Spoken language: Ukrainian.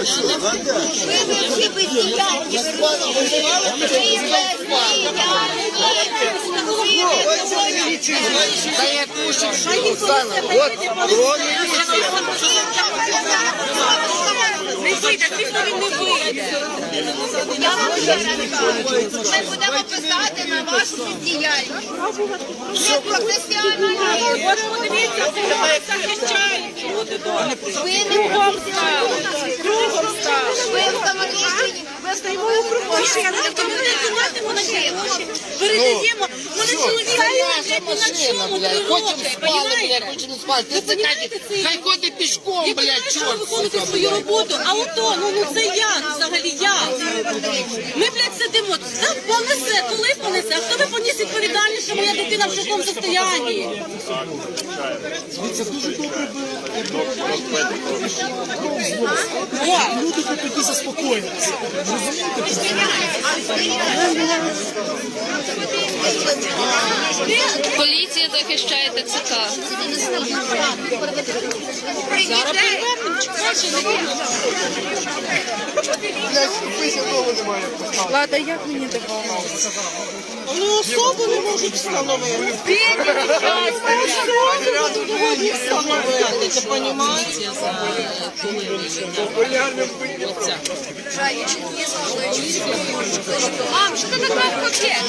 Ви всі бездіяльні, Не вийде, звісно, він не вийде. Ми будемо писати на вашу бездіяльність. Люди. Ви не Кругом стали. Кругом стали. ви в комуністичній, ви ми не зніматимо на гроші. Передаємо. Вони чоловіки наша блядь, ні на чому три роки, блядь, понімаєте? хочемо спати. Ти понімаєте це? хай ходить пішком, Я блядь, ви чорт. виконуєте свою роботу, а ото, ну, ну це як взагалі, як? Ми, блядь, сидимо, та понесе, коли понесе, а хто ви поніс відповідальність, що моя дитина в такому состоянні? О, Люди тут тоді заспокоїлися. Поліція захищає ТЦК. Влада, як мені допомогти? Ну, особу не можуть встановити. не встановити, ти коли Мам, що ти така в пакет?